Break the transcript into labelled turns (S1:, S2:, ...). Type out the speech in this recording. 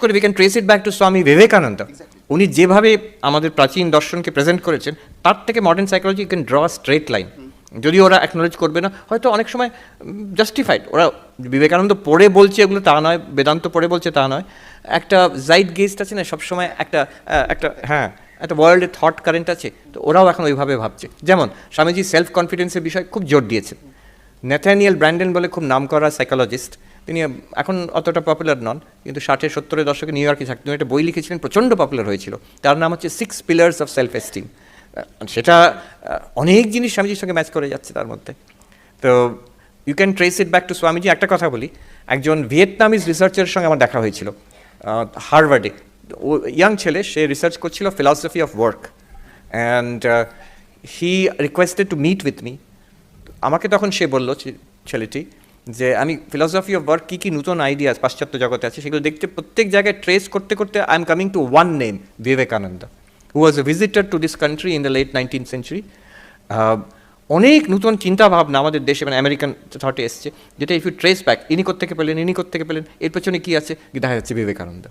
S1: করে we can trace it back to Swami Vivekananda উনি যেভাবে আমাদের প্রাচীন দর্শনকে প্রেজেন্ট করেছেন তার থেকে modern psychology can draw straight line যদি ওরা অ্যাকনোলেজ করবে না হয়তো অনেক সময় জাস্টিফাইড ওরা বিবেকানন্দ পড়ে বলছে এগুলো তা নয় বেদান্ত পড়ে বলছে তা নয়। একটা জাইড গেস্ট আছে না সবসময় একটা একটা হ্যাঁ একটা ওয়ার্ল্ডে থট কারেন্ট আছে তো ওরাও এখন ওইভাবে ভাবছে। যেমন স্বামীজি সেলফ কনফিডেন্সের বিষয়ে খুব জোর দিয়েছেন। ন্যাথানিয়েল ব্র্যান্ডেন বলে খুব নামকরা সাইকোলজিস্ট তিনি এখন অতটা পপুলার নন, কিন্তু ষাটের, সত্তরের দশকে নিউ ইয়র্কে থাকতেন। একটা বই লিখেছিলেন, প্রচণ্ড পপুলার হয়েছিল। তার নাম হচ্ছে six pillars of self esteem সেটা অনেক জিনিস স্বামীজির সঙ্গে ম্যাচ করে যাচ্ছে তার মধ্যে। তো you can trace it back to Swamiji. একটা কথা বলি, একজন ভিয়েতনামিজ রিসার্চারের সঙ্গে আমার দেখা হয়েছিল হার্ভার্ডে ও ইয়াং ছেলে, সে রিসার্চ করছিল philosophy of work and he requested to meet with me আমাকে তখন সে বলল ছেলেটি যে আমি ফিলসফি অফ ওয়ার্ক কী কী নতুন আইডিয়াস পাশ্চাত্য জগতে আছে, সেগুলো দেখতে প্রত্যেক জায়গায় ট্রেস করতে করতে I am coming to one name Vivekananda who was a visitor to this country in the late nineteen century অনেক নতুন চিন্তাভাবনা আমাদের দেশে মানে আমেরিকান থটে এসছে, যেটা ইফ ইউ ট্রেস ব্যাক ইনি করতে পেলেন, ইনি করতে পেলেন, এর পেছনে কী আছে? দেখা যাচ্ছে বিবেকানন্দ